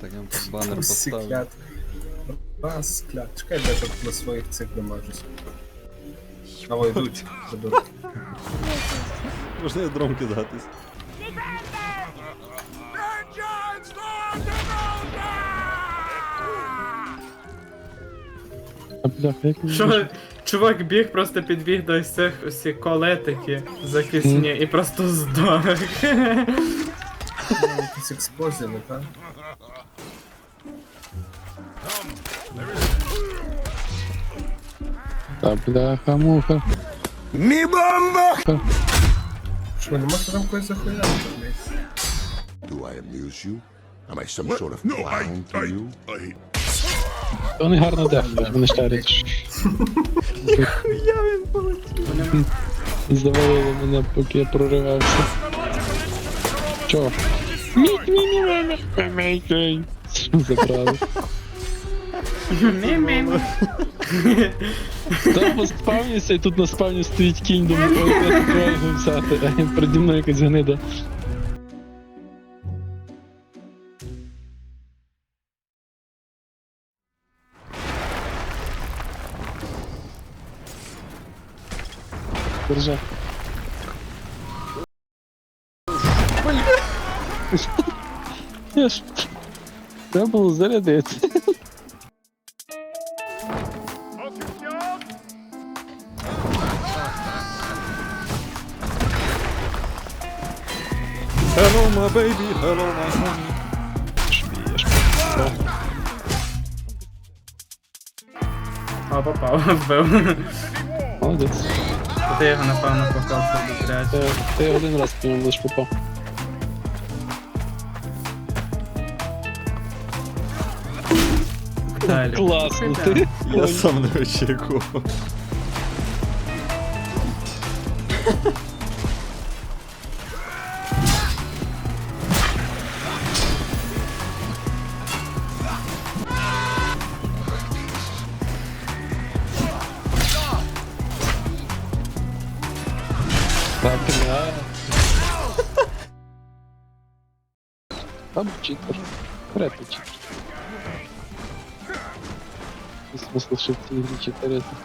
Так, я вам тут банер поставлю. Раз, скляд. Чекай, де тут на своїх цих дамажусь. А ой, йдуть. Заберу. Можна я дром кидатись. А бляха, як мені Що, чувак біг, просто підбіг до цих усі колетики закисні і просто здох. Ну, Якісь експлозії, не так? Та бляха, муха. Що, не можна там когось захуяти? Do I amuse you? Am I some sort of clown to you? Вони гарно дефають, вони шарять. Завалили мене, поки я проривався. Чо? Мік, мі, мі, мі, мі, мі, мі. Забрали. Мі-мі-мі. Там спавнюся, і тут на спавні стоїть кінь, думаю, я тут взяти, а переді мною якась гнида. Держи. Я ж... Треба було зарядити. Hello, my baby, hello, my honey. Шмієш. О, попав, вбив. Молодець. Ти його напевно попав собі блядь. Ти, ти один раз по ньому лиш попав. Далі. Класно, ти. Я сам не очікував. Там читер. Крепий читер І смисл, що в цій грі читерити.